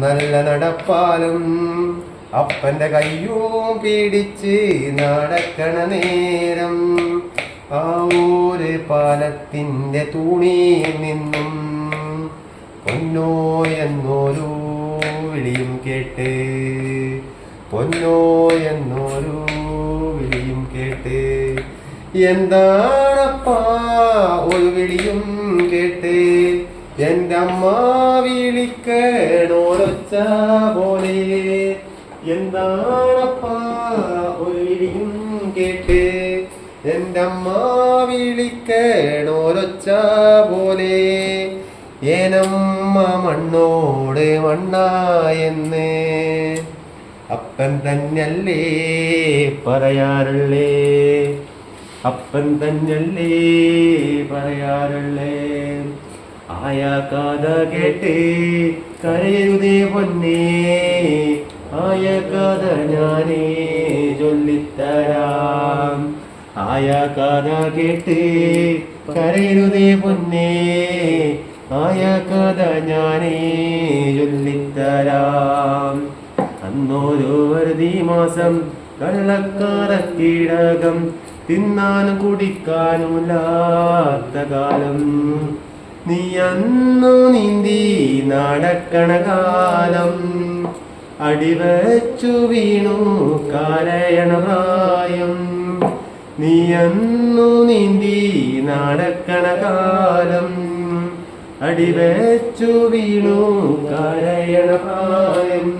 നല്ല നടപ്പാലും. അപ്പന്റെ കയ്യും പിടിച്ച് നടക്കണ നേരം. ആ ഒരു പാലത്തിന്റെ തൂണി നിന്നും പൊന്നോ എന്നൊരു വിളിയും കേട്ട് പൊന്നോ എന്നൊരു വിളിയും കേട്ട് എന്താണപ്പാ ഒരു വിളിയും കേട്ട് എന്റെ അമ്മ വിളിക്കണോരൊച്ച പോലെ എന്താണപ്പാ ഒരു വിളിയും കേട്ട്? എന്റെ വിളിക്കണോരൊച്ച പോലെ ഏനമ്മ മണ്ണോട് മണ്ണായെന്ന് അപ്പൻ തന്നല്ലേ പറയാറുള്ളേ? അപ്പൻ തന്നല്ലേ പറയാറുള്ളേ? ആയ കഥ കേട്ട് കരയുതേ പൊന്നേ ആയ കഥ ഞാനേ ചൊല്ലിത്തരാം. ആയ കഥ കേട്ട് കരയുതേ പൊന്നേ ആയ കഥ ഞാനേ ചൊല്ലിത്തരാം. അന്നോരോ വരുതി മാസം കള്ളക്കാരക്കീടകം തിന്നാനും കുടിക്കാനുമില്ലാത്ത കാലം. നീ അന്നു നീന്തി നടക്കണ കാലം. അടിവച്ചു വീണു കരയണ പ്രായം. നീ അന്നു നീന്തി നടക്കണ കാലം. അടിവച്ചു വീണു കരയണ പ്രായം.